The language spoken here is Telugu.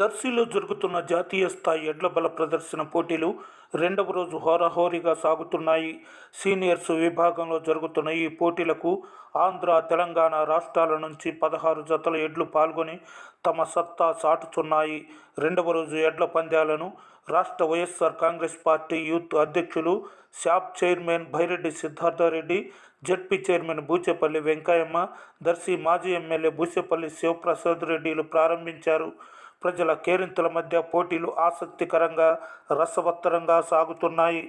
దర్శిలో జరుగుతున్న జాతీయ స్థాయి ఎడ్ల బల ప్రదర్శన పోటీలు రెండవ రోజు హోరాహోరీగా సాగుతున్నాయి. సీనియర్స్ విభాగంలో జరుగుతున్న ఈ పోటీలకు ఆంధ్ర తెలంగాణ రాష్ట్రాల నుంచి పదహారు జతల ఎడ్లు పాల్గొని తమ సత్తా చాటుతున్నాయి రెండవ రోజు ఎడ్ల పందాలను రాష్ట్ర వైఎస్ఆర్ కాంగ్రెస్ పార్టీ యూత్ అధ్యక్షులు SAAP chairman Byreddy Siddhartha Reddy ZP chairman Buchepalli Venkayamma Darsi మాజీ ఎమ్మెల్యే బూచేపల్లి శివప్రసాద్ రెడ్డిలు ప్రారంభించారు. ప్రజల కేరింతల మధ్య పోటీలు ఆసక్తికరంగా రసవత్తరంగా సాగుతున్నాయి